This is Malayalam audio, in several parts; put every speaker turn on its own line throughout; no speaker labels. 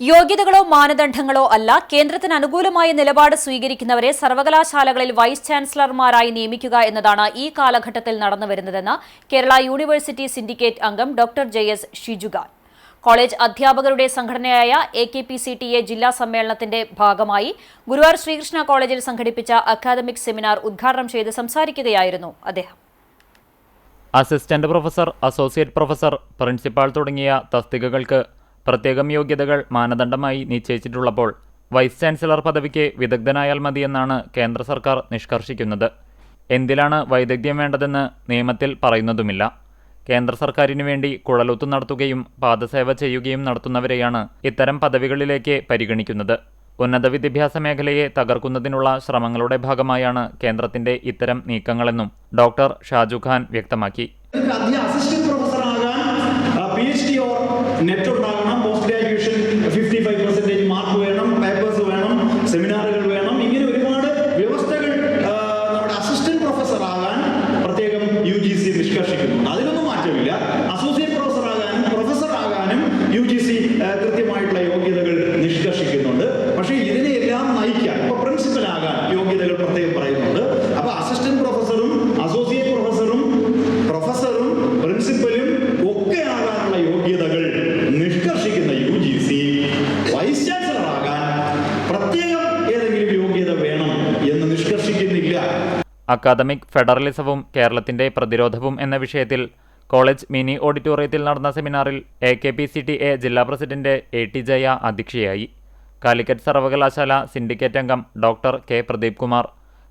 യോഗ്യതകളോ മാനദണ്ഡങ്ങളോ അല്ല കേന്ദ്രത്തിന് അനുകൂലമായ നിലപാട് സ്വീകരിക്കുന്നവരെ സർവകലാശാലകളിൽ വൈസ് ചാൻസലർമാരായി നിയമിക്കുക എന്നതാണ് ഈ കാലഘട്ടത്തിൽ നടന്നുവരുന്നതെന്ന് കേരള യൂണിവേഴ്സിറ്റി സിൻഡിക്കേറ്റ് അംഗം doctor J S Shijukhan. College അധ്യാപകരുടെ സംഘടനയായ A K P C T A ജില്ലാ സമ്മേളനത്തിന്റെ ഭാഗമായി ഗുരുവായൂർ ശ്രീകൃഷ്ണ കോളേജിൽ സംഘടിപ്പിച്ച അക്കാദമിക് സെമിനാർ ഉദ്ഘാടനം ചെയ്ത് സംസാരിക്കുകയായിരുന്നു അദ്ദേഹം.
Assistant professor associate professor principal തുടങ്ങിയ തസ്തികകൾക്ക് പ്രത്യേകം യോഗ്യതകൾ മാനദണ്ഡമായി നിശ്ചയിച്ചിട്ടുള്ളപ്പോൾ വൈസ് ചാൻസലർ പദവിക്ക് വിദഗ്ധനായാൽ മതിയെന്നാണ് കേന്ദ്ര സർക്കാർ നിഷ്കർഷിക്കുന്നത്. എന്തിലാണ് വൈദഗ്ധ്യം വേണ്ടതെന്ന് നിയമത്തിൽ പറയുന്നതുമില്ല. കേന്ദ്ര സർക്കാരിനു വേണ്ടി കുഴലൂത്ത് നടത്തുകയും പാദസേവ ചെയ്യുകയും നടത്തുന്നവരെയാണ് ഇത്തരം പദവികളിലേക്ക് പരിഗണിക്കുന്നത്. ഉന്നത വിദ്യാഭ്യാസ മേഖലയെ തകർക്കുന്നതിനുള്ള ശ്രമങ്ങളുടെ ഭാഗമായാണ് കേന്ദ്രത്തിന്റെ ഇത്തരം നീക്കങ്ങളെന്നും ഡോക്ടർ ഷാജു ഖാൻ വ്യക്തമാക്കി
നിങ്ങൾക്ക് അധ്യ അസിസ്റ്റന്റ് പ്രൊഫസർ ആകാൻ P H D or net ഉണ്ടാകണം post graduation fifty five percentage mark വേണം പേപ്പേഴ്സ് വേണം സെമിനാറുകൾ വേണം ഇങ്ങനെ ഒരുപാട് വ്യവസ്ഥകൾ ആ, നമ്മുടെ അസിസ്റ്റന്റ് പ്രൊഫസർ ആകാൻ പ്രത്യേകം യു ജി സി നിഷ്കർഷിക്കുന്നുണ്ട് അതിനൊന്നും മാറ്റമില്ല അസോസിയേറ്റ് പ്രൊഫസർ ആകാനും പ്രൊഫസർ ആകാനും യു ജി സി കൃത്യമായിട്ടുള്ള യോഗ്യതകൾ നിഷ്കർഷിക്കുന്നുണ്ട് പക്ഷേ ഇതിനെയെല്ലാം നയിക്കാൻ ഇപ്പൊ പ്രിൻസിപ്പൽ ആകാൻ യോഗ്യതകൾ പ്രത്യേകം പറയുന്നുണ്ട്. അപ്പൊ അസിസ്റ്റന്റ് പ്രൊഫസറും അസോസിയേറ്റ് പ്രൊഫസറും പ്രൊഫസറും പ്രിൻസിപ്പലും ഒക്കെ ആകാനുള്ള യോഗ്യതകൾ നിഷ്കർഷിക്കുന്ന U G C vice chancellor ആകാൻ പ്രത്യേകം ഏതെങ്കിലും യോഗ്യത വേണം എന്ന് നിഷ്കർഷിക്കുന്നില്ല.
അക്കാദമിക് ഫെഡറലിസവും കേരളത്തിന്റെ പ്രതിരോധവും എന്ന വിഷയത്തിൽ കോളേജ് മിനി ഓഡിറ്റോറിയത്തിൽ നടന്ന സെമിനാറിൽ A K P C T A ജില്ലാ പ്രസിഡന്റ് എ ടി ജയ അധ്യക്ഷയായി. കാലിക്കറ്റ് സർവകലാശാല സിൻഡിക്കേറ്റ് അംഗം doctor K Pradeep Kumar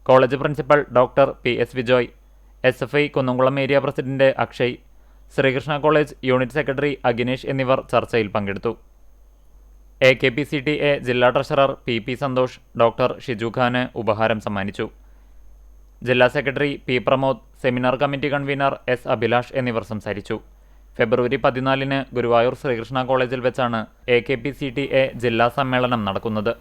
college principal doctor P S Vijoy S F I Kunnamkulam area president Akshay Sreekrishna college unit secretary Aginesh എന്നിവർ ചർച്ചയിൽ പങ്കെടുത്തു. A K P C T A ജില്ലാ treasurer P P Santhosh doctor Shiju Khan ഉപഹാരം സമ്മാനിച്ചു. ജില്ലാ secretary P Pramod seminar committee convener S Abhilash എന്നിവർ സംസാരിച്ചു. ഫെബ്രുവരി പതിനാലിന് ഗുരുവായൂർ ശ്രീകൃഷ്ണ കോളേജിൽ വെച്ചാണ് A K P C T A ജില്ലാ സമ്മേളനം നടക്കുന്നത്.